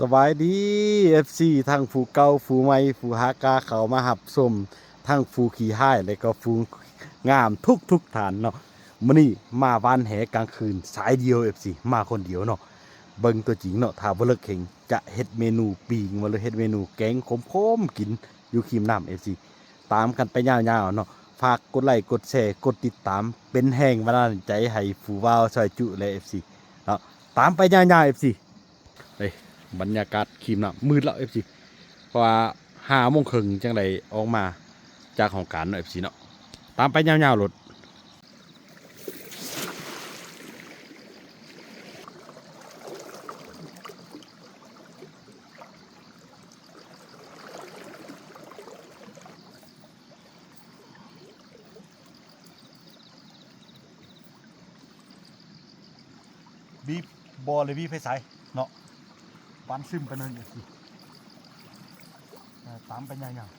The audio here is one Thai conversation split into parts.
สบายดี FC ทั้งผู้เก่าผู้ใหม่ผู้หากาเขามาหับสมทั้งผู้ขี่ห้ายและก็ผู้งามทุกทุกฐานเนาะมื้อนี้มาบ้านแหกลางคืนสายเดียว FC มาคนเดียวเนาะเบิ่งตัวจริงเนาะถ้าบ่เลิกเข่งจะเฮ็ดเมนูปีงมาเลยเฮ็ดเมนูแกงขมๆกินอยู่ครีมน้ำ FC ตามกันไปยาวๆเนาะฝากกดไลค์กดแชร์กดติดตามเป็นแห่งบันดาลใจให้ผู้ว่าวซอยจุและ FC เนาะตามไปยาวๆ FC เฮ้ย บรรยากาศครีมน้ำมืดแล้ว FC เพราะว่าห้าโมงครึ่งจังไดออกมาจากของการเนาะ FC เนาะตามไปยาวๆรถบีบบอเลยบีไฟสายเนาะ ปานซึมไปนั่นอยู่สิตามไปยาวๆ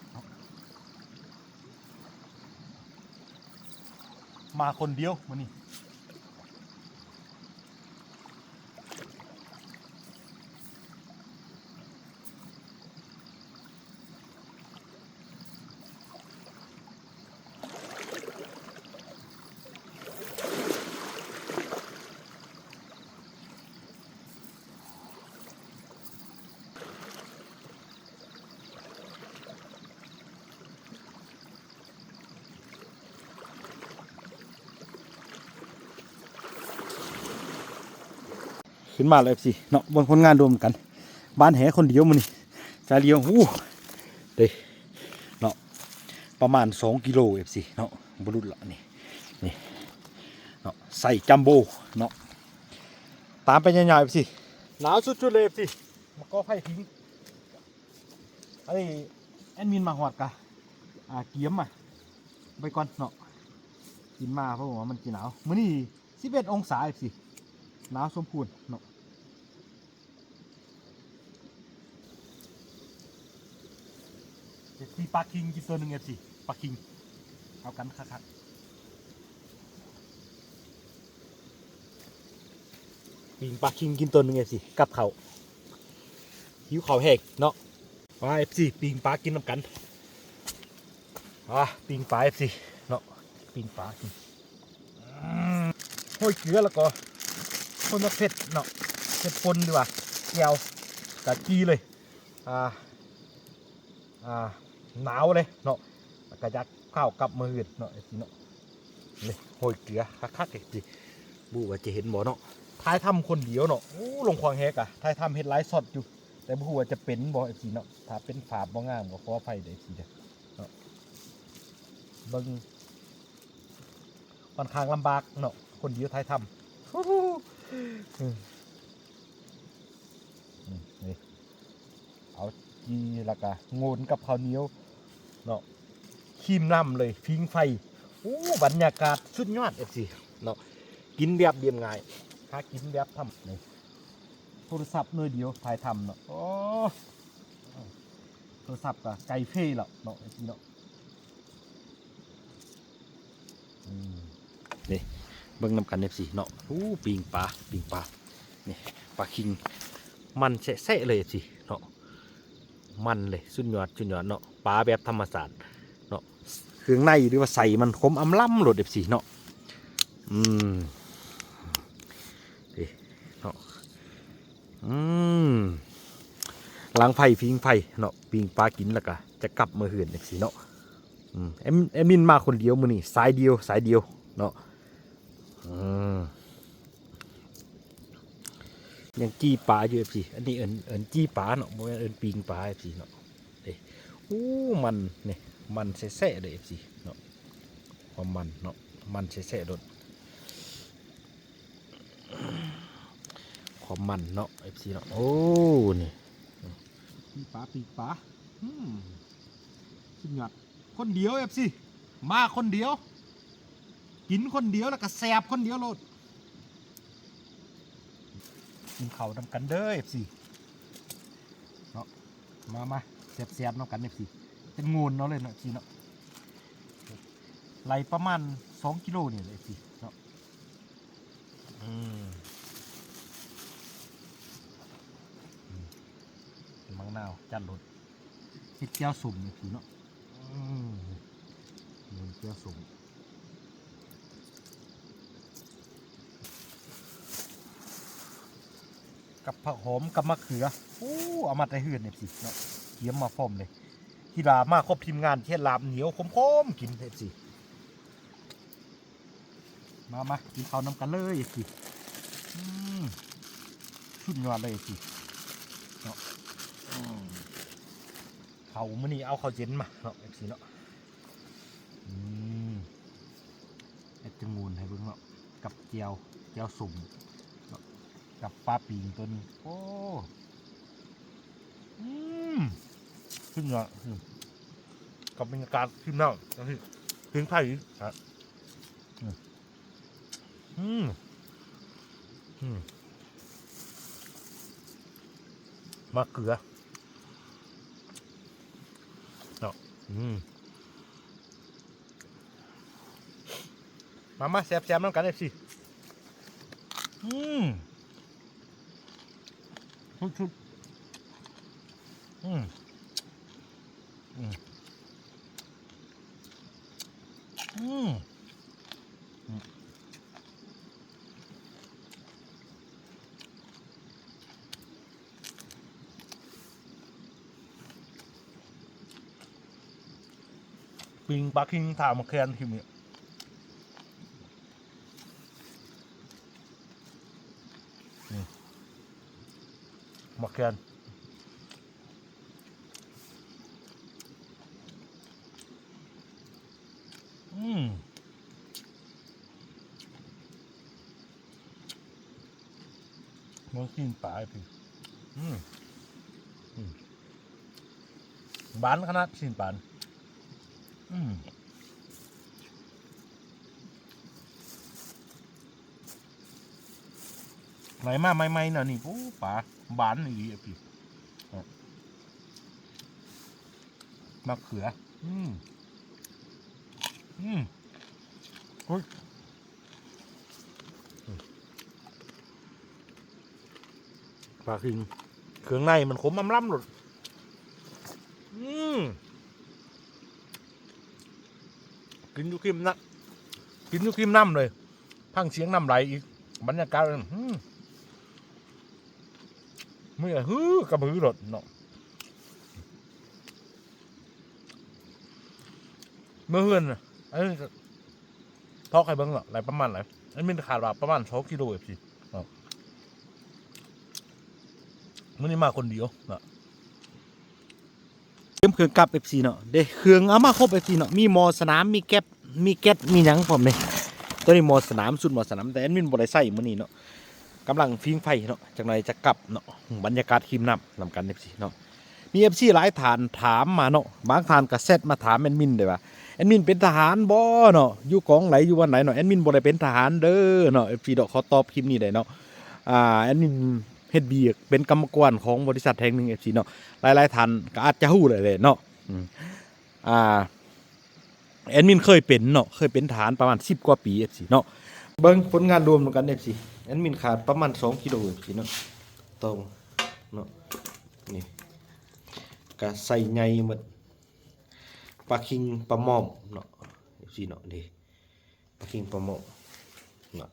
มาคนเดียวมานี่ ขึ้นมาเลยสิเนาะบนคนงานรวมกัน บ้านแหคนเดียวมันนี่จาเดียวอู้เด้เนาะประมาณสองกิโลเอฟซีเนาะบรุษละนี่นี่เนาะใส่จัมโบ้เนาะตามไปยาวๆเอฟซีหนาวสุดๆเลยเอฟซีมาก็ไฟทิ้งไอ้แอดมินมาหอดกะอ่าเกียมอะไปก่อนเนาะกินมาเพราะว่ามันกินหนาวมื้อนี้11องศาเอฟซีหนาวสมพูนเนาะ เดี๋ยวมีปลาคิงกินตัวหนึ่งเอฟซีปลาคิง เอากันคักๆปิงปลาคิงกินตัวหนึ่งเอฟซีกับเขาหิวเขาแห้งเนาะว่าเอฟซีปิงปลากินน้ำกันว่าปิงปลาเอฟซีเนาะปิงปลากินอืมห้อยเกลือแล้วก็คนมาเผ็ดเนาะเผ็ดปนดีกว่าเกียวกะจีเลย อ่า อ่า หนาวเลยเนาะกระยักข้าวกับมืออื่นเนาะไอ้ทีเนาะนี่โหยเกลือคักๆไอ้ทีบูว่าจะเห็นบ่เนาะท้ายทำคนเดียวเนาะโอ้ลงควางแฮกอะท้ายทำเฮ็ดไลฟ์สดอยู่ แต่บูว่าจะเป็นบ่ไอ้ทีเนาะถ้าเป็นฝาบ่งามก็ขออภัยเด้อไอ้ทีเด้อเนาะเบิ่งค่อนข้างลำบากเนาะคนเดียวท้ายทำอืมนี่เอาจีแล้วก็งนกับข้าวเหนียว เนาะขีมน้ำเลยพิงไฟโอ้บรรยากาศสุดยอดเอฟซีเนาะกินแบบเรียมง่ายหากินแบบทำนี่โทรศัพท์หน่อยเดียวถ่ายทำเนาะโอ้โทรศัพท์กับไก่เฟ่หรอเนาะเอฟซีเนาะนี่เบิ่งน้ำกันเอฟซีเนาะอู้ปิงปลาปิงปลานี่ปลาคิงมันแสะเลยสิเนาะ มันเลยสุดยอดสุดยอดเนาะปลาแบบธรรมศาสตร์เนาะเครื่องในหรือว่าใส่มันคมอำล่ำโหลดเอฟซีเนาะอืมดิเนาะอืมล้างไฟพิงไฟเนาะปิงปลากินแล้วก็จะกลับมาหือนเอฟซีเนาะอืมเอ็มเอ็มมินมาคนเดียวมือนี่สายเดียวสายเดียวเนาะอืม ยังจี้ปลาอยู่สิอันนี้เอินเอินจี้ปลาเนาะบ่แม่นเอินปิงปลาสิเนาะเอ้อู้มันเนี่ยมันแซ่ๆเลยสิเนาะความมันเนาะมันแซ่ๆโดดความมันเนาะเอฟซีเนาะโอ้นี่ปีปลาปีปลาอืมสุดยอดคนเดียวเอฟซีมาคนเดียว กินคนเดียวแล้วก็แสบคนเดียวโลด กินเข่าวำกันเด้อเอฟซีเนาะมามาแสบแสบๆน้ำกันเอฟซีเป็นงูนเนาะเลยเนาะซีเนาะไหลประมาณสองกิโลนี่เลยเอฟซีเนาะอืมมังนาวจัดรสเฮ็ดเจียวสุ่มนี่คือเนาะอืมนี่เจียวสุ่ม กับผักหอมกับมะเขือโอ้เอามาแต่เฮือนเนี่ยสิเนาะเยี่ยมมาพร้อมเลยที่ลามาครบทีมงานเทียลาบเหนียวคมๆกินเฮ็ดสิมามากินข้าวน้ำกันเลยสิอืมสุดยอดเลยสิเนาะอืมเขามื่อนี้เอาข้าวเย็นมาเนาะเอฟซีเนาะอืมเอ็ดจมูนให้เบิ่งเนาะกับเจียวเจียวสุ่ม กับปลาปีงตัวนี้โอ้อืมขึ้นยอดกับบรรยากาศขึ้นเน่าะถึงไผ่ฮะอืมอืมมะเขือเนาะอืมมามาแซ่บๆน้ำกันเลยสิอืม ชุบๆอืมอืมอืมปิงปลาคิงถามมาแคนทีนี้นี่ย มาแคนอืมมันกินปลาพี่อืมอืมบานขนาดสินปานอืม ไหลมาไม่ไม่ๆน่ะนี่ปูป่าบานนี่อะพี่อะมะเขือ อืมอืมเฮ้ยปลาคิงเครื่องในมันขมอำล่ำหลดอืมกินยูคิมนะกินยูคิมน้ำเลย พังเสียงน้ำไหลอีก บรรยากาศอืม เมื่อฮือกระบือรถเนาะเมื่อเฮือนน่ะอันนี้ทอกให้เบิ้งเหรอไหลประมาณไหนอันนี้มันขาดว่าประมาณสองกิโลเอฟซีมื่อนี้มาคนเดียวเนาะเตรียมเครื่องกลับเอฟซีเนาะเด้เครื่องเอามาครบเอฟซีเนาะมีมอสนามมีแก๊ปมีแก๊สมีหยังผมเลยตัวนี้มอสนามสุดมอสนามแต่แอดมินบ่ได้ใส่มื้อนี้เนาะ กำลังฟิงไฟเนาะจากไหนจะกลับเนาะบรรยากาศคิมนำนำกันเอฟซีเนาะมีเอฟซีหลายฐานถามมาเนาะบางฐานก็เซตมาถามแอดมินเลยว่าแอดมินเป็นทหารบ่เนาะอยู่กองไหนอยู่วันไหนเนาะแอดมินบ่ได้เป็นทหารเด้อเนาะเอฟซีดอกเขาตอบคลิปนี้ได้เนาะอ่าแอดมินเฮ็ดเบียกเป็นกรรมกรของบริษัทแห่งหนึ่งเอฟซีเนาะหลายๆท่านก็อาจจะฮู้เลยเลยเนาะอ่าแอดมินเคยเป็นเนาะเคยเป็นทหารประมาณ10กว่าปีเอฟซีเนาะ เบิ่งผลงานรวมกันเอฟซีแอดมินขาดประมาณ2กิโลเอฟซีเนาะตรงเนาะนี่ก็ใส่ใหญ่หมดปลาคิงปลาหม่อมเนาะเอฟซีเนาะนี่ปลาคิงปลาหม่อมเนาะ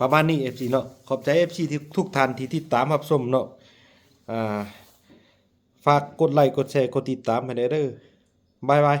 ประมาณนี้ FC เนาะขอบใจ FC ที่ทุกท่านที่ติดตามรับชมเนาะอ่าฝากกดไลค์กดแชร์กดติดตามให้ได้เด้อบายบาย